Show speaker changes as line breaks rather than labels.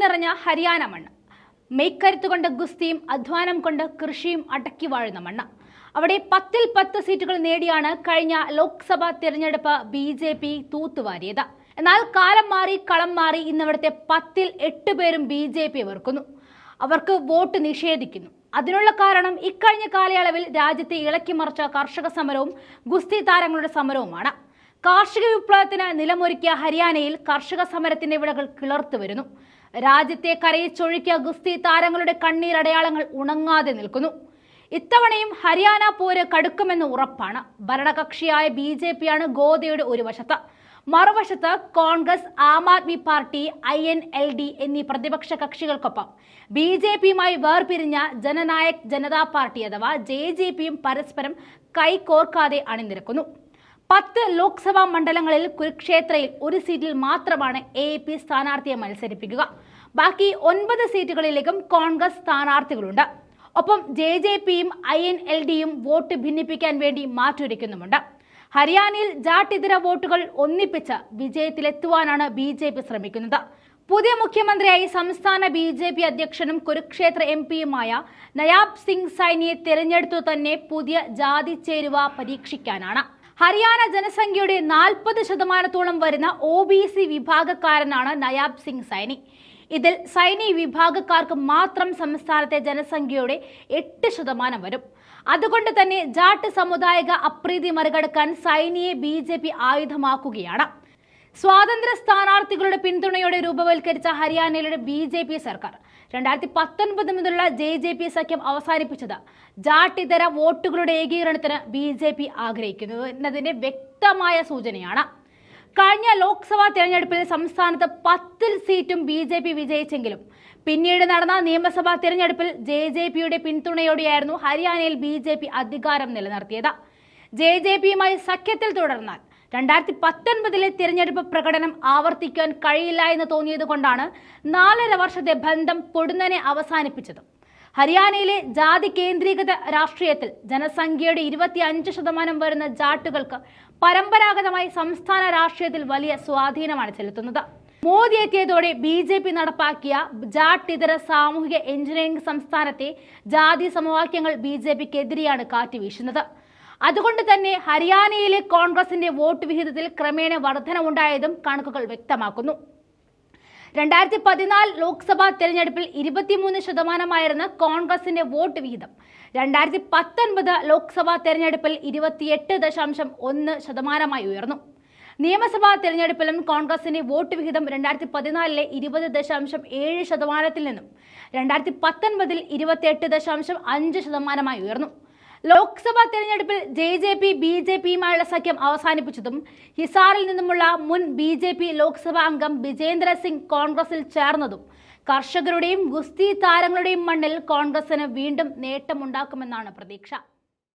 നിറഞ്ഞ ഹരിയാന മണ്ണ്. മെയ്ക്കരുത്ത് കൊണ്ട് ഗുസ്തിയും അധ്വാനം കൊണ്ട് കൃഷിയും അടക്കി വാഴുന്ന മണ്ണ്. അവിടെ പത്തിൽ പത്ത് സീറ്റുകൾ നേടിയാണ് കഴിഞ്ഞ ലോക്സഭാ തിരഞ്ഞെടുപ്പ് ബി ജെ പി തൂത്തുവാരിയത്. എന്നാൽ കാലം മാറി കളം മാറി ഇന്നിവിടുത്തെ പത്തിൽ എട്ട് പേരും ബി ജെ പി വെറുക്കുന്നു. അവർക്ക് വോട്ട് നിഷേധിക്കുന്നു. അതിനുള്ള കാരണം ഇക്കഴിഞ്ഞ കാലയളവിൽ രാജ്യത്തെ ഇളക്കി മറിച്ച കർഷക സമരവും ഗുസ്തി താരങ്ങളുടെ സമരവുമാണ്. കാർഷിക വിപ്ലവത്തിന് നിലമൊരുക്കിയ ഹരിയാനയിൽ കർഷക സമരത്തിന്റെ വിളകൾ കിളർത്തു വരുന്നു. രാജ്യത്തെ കരയിച്ചൊഴുക്കിയ ഗുസ്തി താരങ്ങളുടെ കണ്ണീരടയാളങ്ങൾ ഉണങ്ങാതെ നിൽക്കുന്നു. ഇത്തവണയും ഹരിയാന പോര് കടുക്കുമെന്ന് ഉറപ്പാണ്. ഭരണകക്ഷിയായ ബി ജെ പിയാണ് ഗോദയുടെ ഒരു വശത്ത്. മറുവശത്ത് Congress Aam Aadmi party I N L D എന്നീ പ്രതിപക്ഷ കക്ഷികൾക്കൊപ്പം ബി ജെ പിയുമായി വേർപിരിഞ്ഞ ജനനായക് ജനതാ പാർട്ടി അഥവാ ജെ ജെ പിയും പരസ്പരം കൈകോർക്കാതെ അണിനിരക്കുന്നു. പത്ത് ലോക്സഭാ മണ്ഡലങ്ങളിൽ കുരുക്ഷേത്രയിൽ ഒരു സീറ്റിൽ മാത്രമാണ് എ പി സ്ഥാനാർത്ഥിയെ മത്സരിപ്പിക്കുക. ബാക്കി ഒൻപത് സീറ്റുകളിലേക്കും കോൺഗ്രസ് സ്ഥാനാർത്ഥികളുണ്ട്. ഒപ്പം ജെ ജെ പിയും ഐ എൻ എൽ ഡിയും വോട്ട് ഭിന്നിപ്പിക്കാൻ വേണ്ടി മാറ്റൊരുക്കുന്നുമുണ്ട്. ഹരിയാനയിൽ ജാട്ടിതര വോട്ടുകൾ ഒന്നിപ്പിച്ച് വിജയത്തിലെത്തുവാനാണ് ബി ജെ പി ശ്രമിക്കുന്നത്. പുതിയ മുഖ്യമന്ത്രിയായി സംസ്ഥാന ബി ജെ പി അധ്യക്ഷനും കുരുക്ഷേത്ര എം പിയുമായ നയാബ് സിംഗ് സൈനിയെ തിരഞ്ഞെടുത്തു തന്നെ പുതിയ ജാതി ചേരുവ പരീക്ഷിക്കാനാണ്. ഹരിയാന ജനസംഖ്യയുടെ നാൽപ്പത് ശതമാനത്തോളം വരുന്ന ഒ ബി സി വിഭാഗക്കാരനാണ് നയാബ് സിംഗ് സൈനി. ഇതിൽ സൈനി വിഭാഗക്കാർക്ക് മാത്രം സംസ്ഥാനത്തെ ജനസംഖ്യയുടെ എട്ട് ശതമാനം വരും. അതുകൊണ്ട് തന്നെ ജാട്ട് സമുദായിക അപ്രീതി മറികടക്കാൻ സൈനിയെ ബി ജെ പി ആയുധമാക്കുകയാണ്. സ്വാതന്ത്ര്യ സ്ഥാനാർത്ഥികളുടെ പിന്തുണയോടെ രൂപവൽക്കരിച്ച ഹരിയാനയിലെ ബി ജെ പി സർക്കാർ രണ്ടായിരത്തി പത്തൊൻപത് മുതലുള്ള ജെ ജെ പി സഖ്യം അവസാനിപ്പിച്ചത് ജാട്ടിതര വോട്ടുകളുടെ ഏകീകരണത്തിന് ബി ജെ പി ആഗ്രഹിക്കുന്നു എന്നതിന്റെ വ്യക്തമായ സൂചനയാണ്. കഴിഞ്ഞ ലോക്സഭാ തെരഞ്ഞെടുപ്പിൽ സംസ്ഥാനത്ത് പത്തിൽ സീറ്റും ബി ജെ പി വിജയിച്ചെങ്കിലും പിന്നീട് നടന്ന നിയമസഭാ തെരഞ്ഞെടുപ്പിൽ ജെ ജെ പിയുടെ പിന്തുണയോടെയായിരുന്നു ഹരിയാനയിൽ ബി ജെ പി അധികാരം നിലനിർത്തിയത്. ജെ ജെ പിയുമായി സഖ്യത്തിൽ തുടർന്നാൽ രണ്ടായിരത്തി പത്തൊൻപതിലെ തിരഞ്ഞെടുപ്പ് പ്രകടനം ആവർത്തിക്കാൻ കഴിയില്ല എന്ന് തോന്നിയത് കൊണ്ടാണ് നാലര വർഷത്തെ ബന്ധം പൊടുന്നനെ അവസാനിപ്പിച്ചത്. ഹരിയാനയിലെ ജാതി കേന്ദ്രീകൃത രാഷ്ട്രീയത്തിൽ ജനസംഖ്യയുടെ ഇരുപത്തി അഞ്ച് ശതമാനം വരുന്ന ജാട്ടുകൾക്ക് പരമ്പരാഗതമായി സംസ്ഥാന രാഷ്ട്രീയത്തിൽ വലിയ സ്വാധീനമാണ് ചെലുത്തുന്നത്. മോദി എത്തിയതോടെ ബി ജെ പി നടപ്പാക്കിയ ജാട്ട് ഇതര സാമൂഹിക എഞ്ചിനീയറിംഗ് സംസ്ഥാനത്തെ ജാതി സമവാക്യങ്ങൾ ബി ജെ പിക്കെതിരെയാണ് കാറ്റുവീശുന്നത് അതുകൊണ്ട് തന്നെ ഹരിയാനയിലെ കോൺഗ്രസിന്റെ വോട്ട് വിഹിതത്തിൽ ക്രമേണ വർധനവുണ്ടായതും കണക്കുകൾ വ്യക്തമാക്കുന്നു. രണ്ടായിരത്തി പതിനാല് ലോക്സഭാ തെരഞ്ഞെടുപ്പിൽ ഇരുപത്തിമൂന്ന് ശതമാനമായിരുന്ന കോൺഗ്രസിന്റെ വോട്ട് വിഹിതം രണ്ടായിരത്തി പത്തൊൻപത് ലോക്സഭാ തെരഞ്ഞെടുപ്പിൽ ഇരുപത്തിയെട്ട് ദശാംശം ഒന്ന് ശതമാനമായി ഉയർന്നു. നിയമസഭാ തെരഞ്ഞെടുപ്പിലും കോൺഗ്രസിന്റെ വോട്ട് വിഹിതം രണ്ടായിരത്തി പതിനാലിലെ ഇരുപത് ദശാംശം ഏഴ് ശതമാനത്തിൽ നിന്നും രണ്ടായിരത്തി പത്തൊൻപതിൽ ഇരുപത്തിയെട്ട് ദശാംശം അഞ്ച് ശതമാനമായി ഉയർന്നു. ലോക്സഭാ തെരഞ്ഞെടുപ്പിൽ J J P B J പിയുമായുള്ള സഖ്യം അവസാനിപ്പിച്ചതും ഹിസാറിൽ നിന്നുമുള്ള മുൻ ബി ജെ പി ലോക്സഭാ അംഗം വിജേന്ദ്ര സിംഗ് കോൺഗ്രസിൽ ചേർന്നതും കർഷകരുടെയും ഗുസ്തി താരങ്ങളുടെയും മണ്ണിൽ കോൺഗ്രസിന് വീണ്ടും നേട്ടമുണ്ടാക്കുമെന്നാണ് പ്രതീക്ഷ.